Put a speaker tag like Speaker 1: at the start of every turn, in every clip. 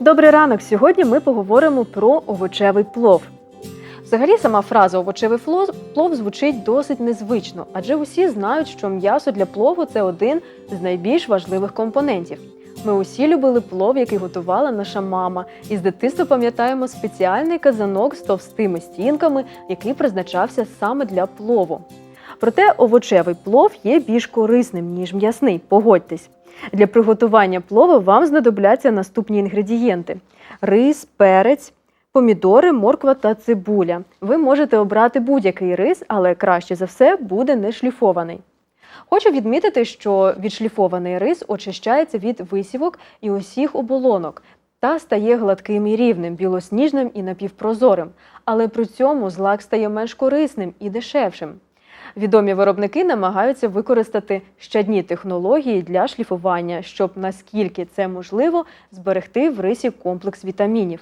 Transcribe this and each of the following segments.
Speaker 1: Добрий ранок! Сьогодні ми поговоримо про овочевий плов. Взагалі, сама фраза овочевий плов звучить досить незвично, адже усі знають, що м'ясо для плову це один з найбільш важливих компонентів. Ми усі любили плов, який готувала наша мама, і з дитинства пам'ятаємо спеціальний казанок з товстими стінками, який призначався саме для плову. Проте овочевий плов є більш корисним, ніж м'ясний, погодьтесь. Для приготування плова вам знадобляться наступні інгредієнти: рис, перець, помідори, морква та цибуля. Ви можете обрати будь-який рис, але краще за все буде не шліфований. Хочу відмітити, що відшліфований рис очищається від висівок і усіх оболонок та стає гладким і рівним, білосніжним і напівпрозорим. Але при цьому злак стає менш корисним і дешевшим. Відомі виробники намагаються використати щадні технології для шліфування, щоб наскільки це можливо зберегти в рисі комплекс вітамінів.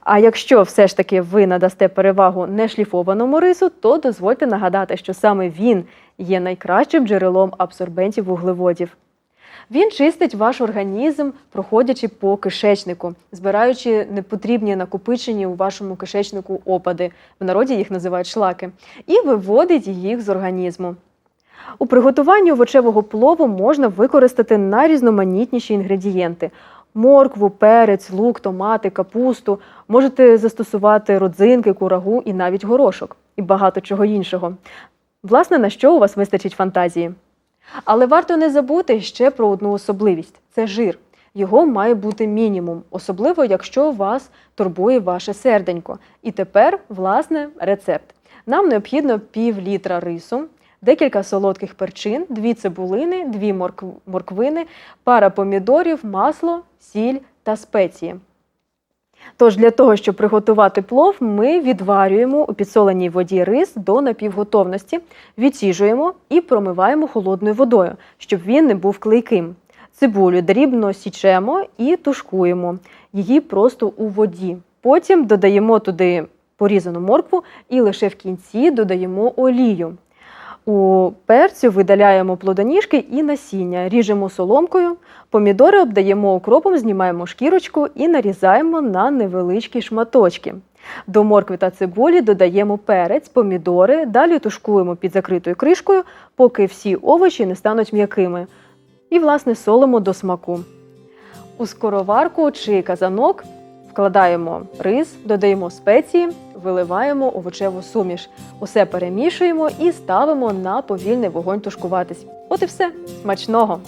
Speaker 1: А якщо все ж таки ви надасте перевагу нешліфованому рису, то дозвольте нагадати, що саме він є найкращим джерелом абсорбентів вуглеводів. Він чистить ваш організм, проходячи по кишечнику, збираючи непотрібні накопичені у вашому кишечнику опади, в народі їх називають шлаки, і виводить їх з організму. У приготуванні овочевого плову можна використати найрізноманітніші інгредієнти: моркву, перець, лук, томати, капусту. Можете застосувати родзинки, курагу і навіть горошок, і багато чого іншого. Власне, на що у вас вистачить фантазії. Але варто не забути ще про одну особливість це жир. Його має бути мінімум, особливо якщо вас турбує ваше серденько. І тепер, власне, рецепт. Нам необхідно пів літра рису, декілька солодких перчин, дві цибулини, дві морквини, пара помідорів, масло, сіль та спеції. Тож для того, щоб приготувати плов, ми відварюємо у підсоленій воді рис до напівготовності, відсіжуємо і промиваємо холодною водою, щоб він не був клейким. Цибулю дрібно січемо і тушкуємо її просто у воді. Потім додаємо туди порізану моркву і лише в кінці додаємо олію. У перцю видаляємо плодоніжки і насіння, ріжемо соломкою, помідори обдаємо укропом, знімаємо шкірочку і нарізаємо на невеличкі шматочки. До моркви та цибулі додаємо перець, помідори, далі тушкуємо під закритою кришкою, поки всі овочі не стануть м'якими. І, власне, солимо до смаку. У скороварку чи казанок вкладаємо рис, додаємо спеції, виливаємо овочеву суміш. Усе перемішуємо і ставимо на повільний вогонь тушкуватись. От і все. Смачного!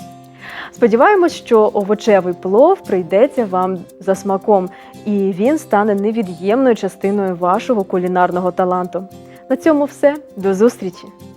Speaker 1: Сподіваємось, що овочевий плов прийдеться вам за смаком, і він стане невід'ємною частиною вашого кулінарного таланту. На цьому все. До зустрічі!